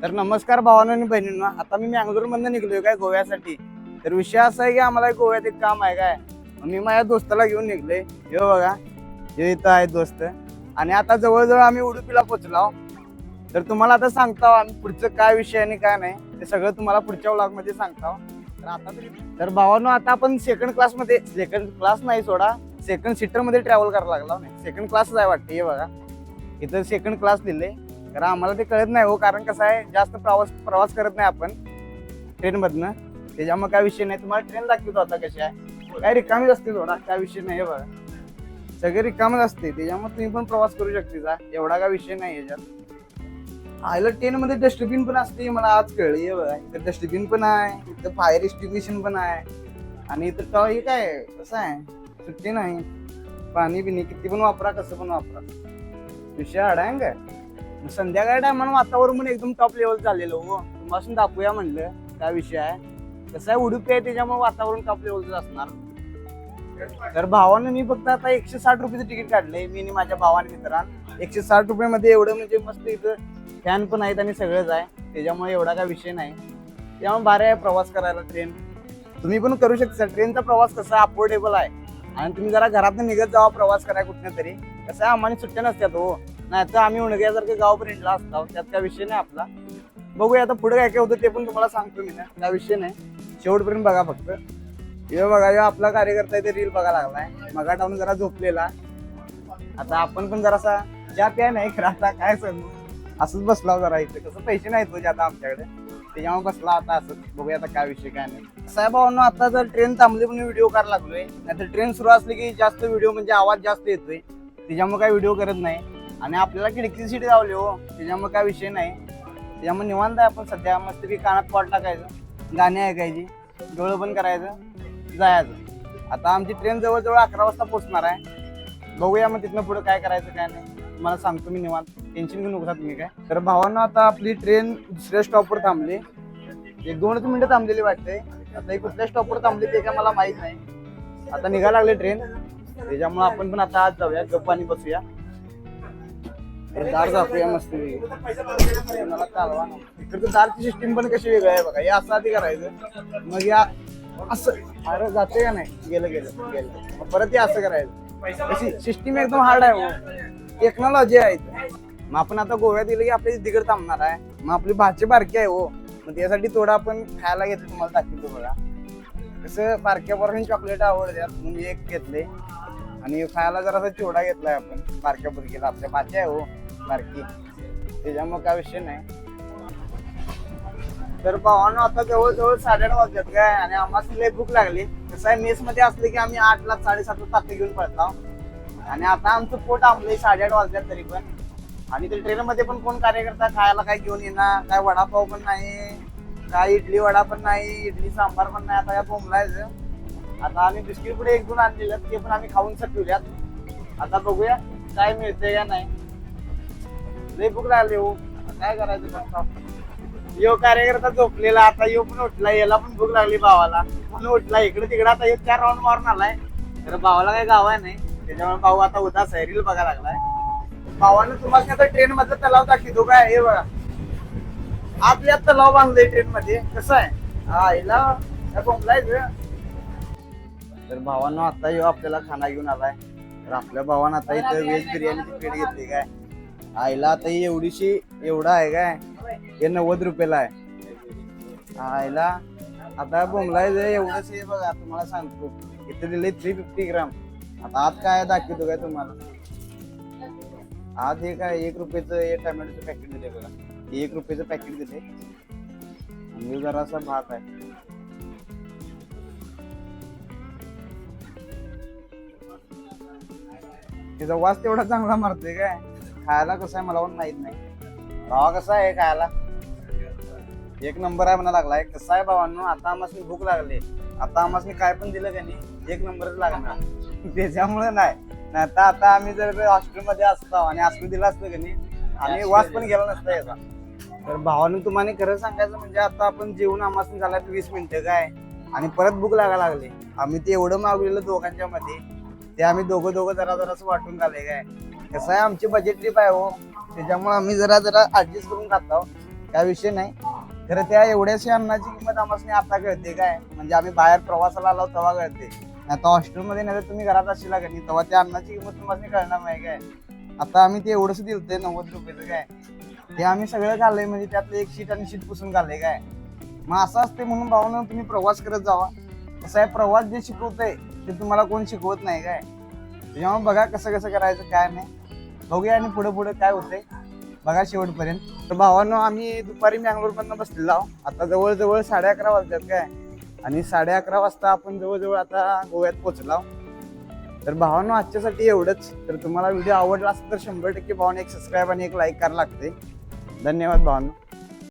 तर नमस्कार भावांनो आणि बहिणींनो आता मी मॅंगलोरमधनं निघलोय काय गोव्यासाठी. तर विषय असा आहे की आम्हाला गोव्यात एक काम आहे काय? मी माझ्या दोस्ताला घेऊन निघलोय. हे बघा हे इथं आहे दोस्त. आणि आता जवळजवळ आम्ही उडुपीला पोचलो तर तुम्हाला आता सांगतो आम्ही पुढचं काय विषय आणि काय नाही. ते सगळं तुम्हाला पुढच्या vlog मध्ये सांगतो तर आता तरी तर भावांनो आता आपण सेकंड क्लासमध्ये सेकंड क्लास नाही सोडा. सेकंड सीटरमध्ये ट्रॅव्हल करायला लागला नाही सेकंड क्लासच आहे वाटते हे बघा. इथं सेकंड क्लास दिले तर आम्हाला ते कळत नाही हो कारण कसं आहे जास्त प्रवास प्रवास करत नाही आपण ट्रेनमधनं त्याच्यामुळे काय विषय नाही. तुम्हाला ट्रेन दाखवतो आता कशी आहे. काय रिकामीच असते थोडा काय विषय नाही आहे बघा. सगळे रिकामच असते त्याच्यामुळे तुम्ही पण प्रवास करू शकते जा. एवढा काय विषय नाही याच्यात. आयला ट्रेनमध्ये डस्टबिन पण असते मला आज कळलं हे बघा. इथं डस्टबिन पण आहे इथं फायर एक्स्टिंग्विशन पण आहे. आणि इथं का हे काय कसं आहे? सुट्टी नाही. पाणी बिणी किती पण वापरा कसं पण वापरा. विषय अडाय काय संध्याकाळ टायमानं वातावरण पण एकदम टॉप लेवल चाललेलं हो. तुम्हाला दाखवूया म्हणलं काय विषय आहे. कसं आहे उडुपी आहे त्याच्यामुळे वातावरण टॉप लेवलचं असणार. तर भावानं मी फक्त आता एकशे साठ रुपयाचं तिकीट काढलंय मी आणि माझ्या भावाने मित्रान एकशे साठ रुपयामध्ये एवढं म्हणजे मस्त इथं फॅन पण आहेत आणि सगळंच आहे. त्याच्यामुळे एवढा काय विषय नाही. त्यामुळे भारी आहे प्रवास करायला ट्रेन तुम्ही पण करू शकता ट्रेनचा प्रवास कसा अफोर्डेबल आहे. आणि तुम्ही जरा घरातून निघत जावा प्रवास करायला कुठनं तरी. कसं आहे आम्हाला सुट्ट्या नसत्यात हो. नाही तर आम्ही उणग्यासारखं गावपर्यंतला असतो. त्यात काय विषय नाही आपला. बघूया आता पुढे काय काय होतं ते पण तुम्हाला सांगतो मी ना. काय विषय नाही. शेवटपर्यंत बघा फक्त. हे बघा हे आपला कार्यकर्ता इथे रील बघा लागलाय. मगा टाऊन जरा झोपलेला. आता आपण पण जरासा ज्या प्या नाही खरं आता काय सांगू. असंच बसला जरा इथे. कसं पैसे नाहीत हो आता आमच्याकडे. त्याच्यामुळे बसला आता असं बघूया आता काय विषय काय नाही. साहेबांनो आता जर ट्रेन थांबली म्हणून व्हिडिओ करायला लागलोय. नाहीतर ट्रेन सुरू असली की जास्त व्हिडिओ म्हणजे आवाज जास्त येतोय. त्याच्यामुळे काय व्हिडिओ करत नाही. आणि आपल्याला खिडकी सीट लावली हो. त्याच्यामुळे काय विषय नाही. त्याच्यामुळे निवांत आहे आपण सध्या. मस्त की कानात पॉट टाकायचं. गाणी ऐकायची. डोळं बंद करायचं. जायचं. आता आमची ट्रेन जवळजवळ अकरा वाजता पोहोचणार आहे. बघूया मग तिथनं पुढे काय करायचं काय नाही. मला सांगतो मी निवांत. टेन्शन घेऊ नका तुम्ही काय. तर भावांना आता आपली ट्रेन दुसऱ्या स्टॉपवर थांबली. एक दोनच मिनिटं थांबलेली वाटते आता ही कुठल्या स्टॉपवर थांबली ते काय मला माहीत नाही. आता निघायला लागले ट्रेन त्याच्यामुळे आपण पण आता आज जाऊया. गप्प आणि बसूया. दार जाऊया मस्त मला चालवा ना. इकडचं दारची सिस्टीम पण कशी वेगळी आहे बघा हे असं आधी करायचं. मग या असं. अरे जाते का नाही? गेलं गेलं गेलं. मग परत हे असं करायचं. कशी सिस्टीम एकदम हार्ड आहे हो. टेक्नॉलॉजी आहे मग आपण आता गोव्यात गेलं की आपली तिकड थांबणार आहे. मग आपली भाची बारकी आहे हो. मग त्यासाठी थोडं आपण खायला घेतो तुम्हाला दाखवतो बघा. कसं बारक्या पोरांनी चॉकलेट आवडते. म्हणून एक घेतले. आणि खायला जरासा चिवडा घेतलाय आपण बारक्या बुरकीला आपल्या भाच्या आहे हो. बारकी. त्याच्यामुळे काय विषय नाही. तर भावानं आता जवळजवळ साडेआठ वाजल्यात काय आणि आम्हाला लय भूक लागली. कसं आहे मेस मध्ये असले की आम्ही आठ लाख साडेसात ला घेऊन पडतो आणि आता आमचं पोट आंबलंय साडेआठ वाजल्यात तरी पण. आणि ते ट्रेन मध्ये पण कोण कार्यकर्ता खायला काय घेऊन येणार? काय वडापाव पण नाही काय इडली वडा पण नाही इडली सांबार पण नाही. आता या बोंबलायचं आता आम्ही बिस्किट पुढे एक दोन आणलेले ते पण आम्ही खाऊन सटवल्यात आता बघूया काय मिळतंय का नाही. लय भूक लागली हो. काय करायचं बघता यो कार्यकर्ता झोपलेला आता यो पण उठला याला पण भूक लागली भावाला. म्हणून उठला इकडे तिकडे आता एक चार राऊंड मारून आलाय. तर भावाला काही गाव आहे नाही. त्याच्यामुळे भाऊ आता उदास आहे रील बघा लागलाय. भावानं तुम्हाला आता ट्रेन मधला तलाव दाखवतो काय हे बघा. आपल्या तलाव बांधलंय ट्रेन मध्ये कसं आहे? हा हिला काय तर भावानं आता यो आपल्याला खाना घेऊन आलाय. तर आपल्या भावानं आता इथं व्हेज बिर्याणीची प्लेट घेतली काय? आईला आता ही एवढीशी एवढा आहे काय? हे नव्वद रुपयाला आहे. आईला आता बोंबलायचं एवढंच हे बघा तुम्हाला सांगतो. इथे दिले थ्री फिफ्टी ग्राम आता आत काय दाखवतो काय तुम्हाला? आज हे काय एक रुपयाचं हे टोमॅटोचं पॅकेट दिले बघा. एक रुपयाचं पॅकेट दिले आणि जरासा भात आहे. त्याचा वास तेवढा चांगला मारतोय काय? खायला कसं आहे मला पण माहीत नाही. भावा कसा आहे खायला? एक नंबर आहे म्हणा लागलाय कसं आहे भावांनो. आता आम्हाला भूक लागली. आता आम्हाला काय पण दिलं का नाही एक नंबरच लागणार. त्याच्यामुळे नाही. नाही तर आता आम्ही जर हॉस्टेलमध्ये असतो आणि हॉस्टेल दिलं असतं का नाही आम्ही वास पण गेला नसता याचा. तर भावानं तुम्हाला खरं सांगायचं म्हणजे आता आपण जेवण आम्हाला झाला वीस मिनिटं काय? आणि परत भूक लागायला लागली. आम्ही ते एवढं मागलेलं दोघांच्या मध्ये ते आम्ही दोघं दोघं जरा जरासं वाटून झाले काय? कसं आहे आमची बजेट ट्रिप आहे हो. त्याच्यामुळे आम्ही जरा जरा ऍडजस्ट करून खात आहोत. काय विषय नाही. खरं त्या एवढ्याशी अन्नाची किंमत आम्हाला आता कळते काय? म्हणजे आम्ही बाहेर प्रवासाला आलो तेव्हा कळते. आता हॉस्टेलमध्ये नाही तर तुम्ही घरात असशील का नाही तेव्हा त्या अन्नाची किंमत तुम्हाला कळणार नाही काय? आता आम्ही ते एवढंच दिलते नव्वद रुपयाचं काय? ते आम्ही सगळं खाल्लंय म्हणजे त्यातलं एक शीट आणि शीट पुसून खाल्लंय काय? मग असं असते म्हणून भावना तुम्ही प्रवास करत जावा. कसं आहे प्रवास जे शिकवतंय ते तुम्हाला कोण शिकवत नाही काय? त्याच्यामुळे बघा कसं कसं करायचं काय नाही. बघूया आणि पुढे पुढे काय होतंय. बघा शेवटपर्यंत. तर भावांनो आम्ही दुपारी मॅंगलोरमधनं बसलेलो आहो आता जवळजवळ साडे अकरा वाजतात काय? आणि साडे अकरा वाजता आपण जवळजवळ आता गोव्यात पोहोचलो आहो. तर भावांनो आजच्यासाठी एवढंच. तर तुम्हाला व्हिडिओ आवडला असेल तर शंभर टक्के भावाने एक सबस्क्राईब आणि एक लाईक करायला लागते धन्यवाद भावांनो.